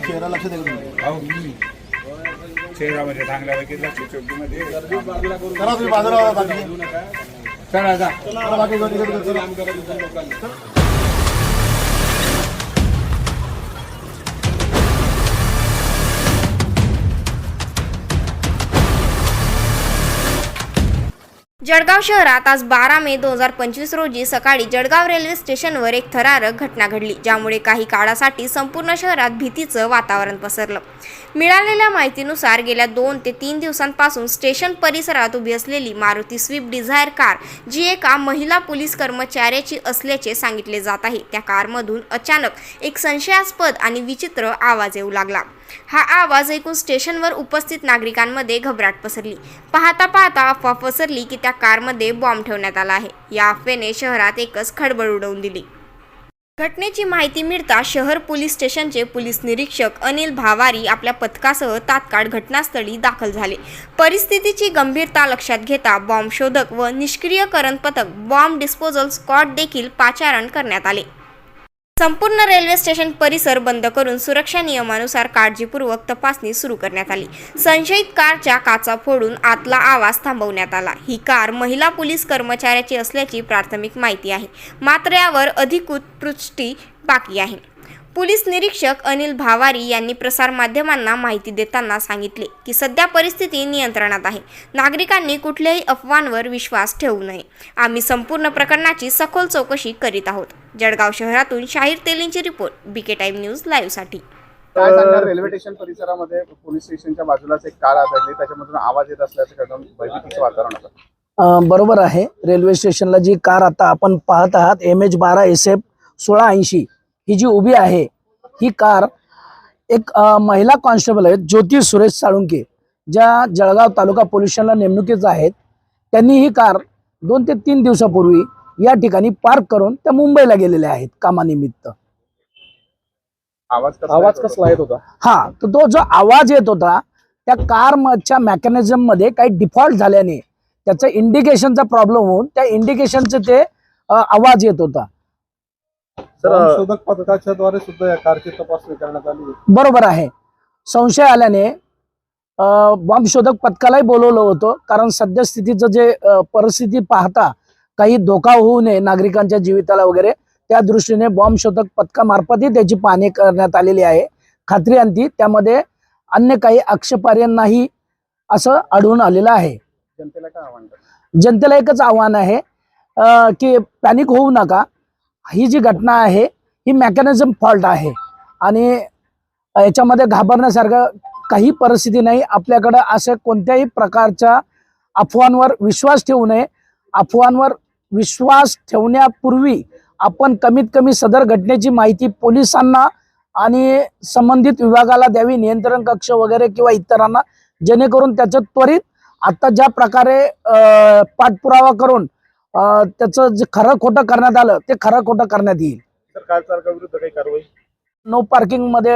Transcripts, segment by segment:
चेहरा लक्ष हो शहरामध्ये चांगल्यापैकी लक्ष चौकीमध्ये करा तुम्ही बाजारात बाकी चला जा बाकी जळगाव शहरात आज बारा मे दोन हजार पंचवीस रोजी सकाळी जळगाव रेल्वे स्टेशनवर एक थरारक घटना घडली ज्यामुळे काही काळासाठी संपूर्ण शहरात भीतीचं वातावरण पसरलं. मिळालेल्या माहितीनुसार गेल्या दोन ते तीन दिवसांपासून स्टेशन परिसरात उभी असलेली मारुती स्विफ्ट डिझायर कार जी एका महिला पोलीस कर्मचाऱ्याची असल्याचे सांगितले जात आहे. त्या कारमधून अचानक एक संशयास्पद आणि विचित्र आवाज येऊ लागला. हा आवाज ऐकून स्टेशनवर उपस्थित नागरिकांमध्ये घबराट पसरली. पाहता पाहता अफवा पसरली की त्या कारमध्ये बॉम्ब ठेवण्यात आला आहे. या अफवेने शहरात एकच खळबळ उडवून दिली. घटनेची माहिती मिळता शहर पोलीस स्टेशनचे पोलीस निरीक्षक अनिल भावारी आपल्या पथकासह तात्काळ घटनास्थळी दाखल झाले. परिस्थितीची गंभीरता लक्षात घेता बॉम्ब शोधक व निष्क्रियकरण पथक बॉम्ब डिस्पोजल स्कॉट देखील पाचारण करण्यात आले. संपूर्ण रेल्वे स्टेशन परिसर बंद करून सुरक्षा नियमानुसार काळजीपूर्वक तपासणी सुरू करण्यात आली. संशयित कारच्या काचा फोडून आतला आवाज थांबवण्यात आला. ही कार महिला पोलीस कर्मचाऱ्याची असल्याची प्राथमिक माहिती आहे. मात्र यावर अधिकृत पुष्टी बाकी आहे. पोलीस निरीक्षक अनिल भावारी यांनी प्रसारमाध्यमांना माहिती देताना सांगितले की सध्या परिस्थिती नियंत्रणात आहे. नागरिकांनी कुठल्याही अफवांवर विश्वास ठेवू नये. आम्ही संपूर्ण प्रकरणाची सखोल चौकशी करीत आहोत. जळगाव शहरातून शाहीर तेलींची रिपोर्ट बीके टाईम न्यूज लाईव्हसाठी काय सांगणार रेल्वे स्टेशन परिसरामध्ये? पोलीस स्टेशनच्या बाजूलाच एक कार आढळली त्याच्यामधून आवाज येत असल्याचं भयभीतीचं वातावरण होतं बरोबर आहे. रेल्वे स्टेशनला जी कार आता आपण पाहत आहात एम एच बारा एस एफ सोळा ऐंशी ही जी उभी आहे ही कार एक महिला कॉन्स्टेबल आहेत ज्योती सुरेश साळुंके ज्या जळगाव तालुका पोलीस स्टेशनला नेमणुकीच आहेत. त्यांनी ही कार दोन ते तीन दिवसापूर्वी या ठिकाणी पार्क करून त्या मुंबईला गेलेल्या आहेत कामानिमित्त. आवाज कसा आवाज? कसला येत होता? हा तर तो जो आवाज येत होता त्या कारच्या मेकॅनिझममध्ये काही डिफॉल्ट झाल्याने त्याचं इंडिकेशनचा प्रॉब्लेम होऊन त्या इंडिकेशनचे ते आवाज येत होता. शोधक पथकाच्या द्वारे सुद्धा या कारची तपासणी करण्यात आली बरोबर आहे. संशय आल्याने बॉम्ब शोधक पथकालाही बोलवलं होतं. कारण सद्यस्थितीचं जे परिस्थिती पाहता काही धोका होऊ नये नागरिकांच्या जीविताला वगैरे त्या दृष्टीने बॉम्ब शोधक पथकामार्फतही त्याची पाहणी करण्यात आलेली आहे. खात्री अंती त्यामध्ये अन्य काही आक्षेपार्ह नाही असं आढळून आलेलं आहे. जनतेला काय आव्हान करणार? जनतेला एकच आव्हान आहे की पॅनिक होऊ नका. ही जी घटना आहे ही मेकॅनिझम फॉल्ट आहे. आणि याच्यामध्ये घाबरण्यासारखं काही परिस्थिती नाही. आपल्याकडं अशा कोणत्याही प्रकारच्या अफवांवर विश्वास ठेवू नये. अफवांवर विश्वास ठेवण्यापूर्वी आपण कमीत कमी सदर घटनेची माहिती पोलिसांना आणि संबंधित विभागाला द्यावी नियंत्रण कक्ष वगैरे किंवा इतरांना जेणेकरून त्याचं त्वरित आता ज्या प्रकारे पाठपुरावा करून त्याचं जे खरं खोटं करण्यात आलं ते खरं खोटं करण्यात येईल. नो पार्किंगमध्ये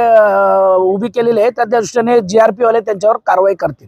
उभी केलेली आहे त्या दृष्टीने जीआरपी वाले त्यांच्यावर कारवाई करतील.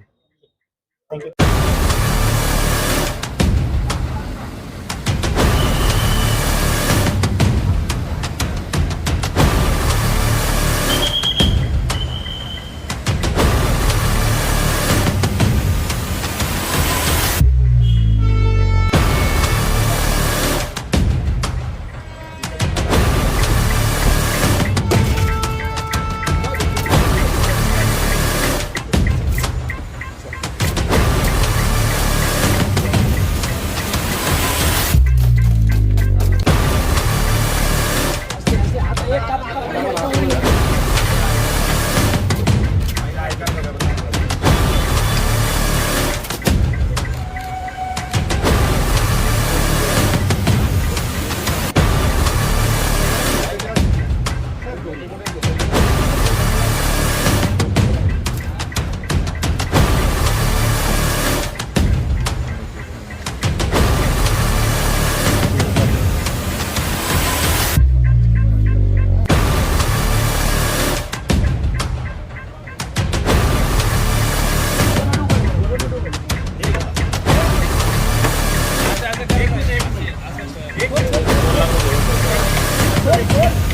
Good, good.